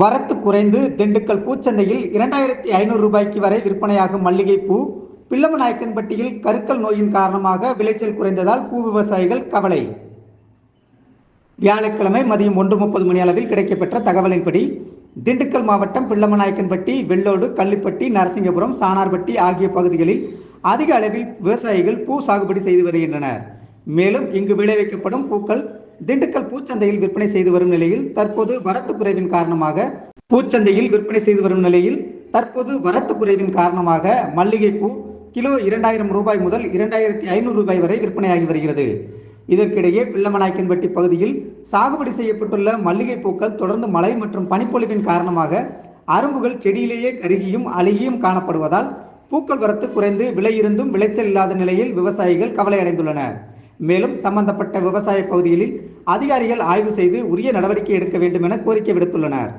வரத்து குறைந்து திண்டுக்கல் பூச்சந்தையில் இரண்டாயிரத்தி ஐநூறு ரூபாய்க்கு வரை விற்பனையாகும் மல்லிகை பூ பிள்ளமநாயக்கன்பட்டியில் கருக்கல் நோயின் காரணமாக விளைச்சல் குறைந்ததால் பூ விவசாயிகள் கவலை. வியாழக்கிழமை மதியம் ஒன்று முப்பது மணி அளவில் கிடைக்கப்பெற்ற தகவலின்படி திண்டுக்கல் மாவட்டம் பிள்ளமநாயக்கன்பட்டி வெள்ளோடு கள்ளிப்பட்டி நரசிங்கபுரம் சானார்பட்டி ஆகிய பகுதிகளில் அதிக அளவில் விவசாயிகள் பூ சாகுபடி செய்து வருகின்றனர். மேலும் இங்கு விளைவிக்கப்படும் பூக்கள் திண்டுக்கல் பூச்சந்தையில் விற்பனை செய்து வரும் நிலையில் தற்போது வரத்து குறைவின் காரணமாக பூச்சந்தையில் விற்பனை செய்து வரும் நிலையில் தற்போது வரத்து குறைவின் காரணமாக மல்லிகைப்பூ கிலோ இரண்டாயிரம் ரூபாய் முதல் இரண்டாயிரத்தி ஐநூறு ரூபாய் வரை விற்பனையாகி வருகிறது. இதற்கிடையே பிள்ளமநாயக்கன்பட்டி பகுதியில் சாகுபடி செய்யப்பட்டுள்ள மல்லிகை பூக்கள் தொடர்ந்து மழை மற்றும் பனிப்பொழிவின் காரணமாக அரும்புகள் செடியிலேயே கருகியும் அழுகியும் காணப்படுவதால் பூக்கள் வரத்து குறைந்து விலை இருந்தும் விளைச்சல் இல்லாத நிலையில் விவசாயிகள் கவலை அடைந்துள்ளனர் மேலும் சம்பந்தப்பட்ட விவசாய பகுதிகளில் அதிகாரிகள் ஆய்வு செய்து உரிய நடவடிக்கை எடுக்க வேண்டும் என கோரிக்கை விடுத்துள்ளனர்.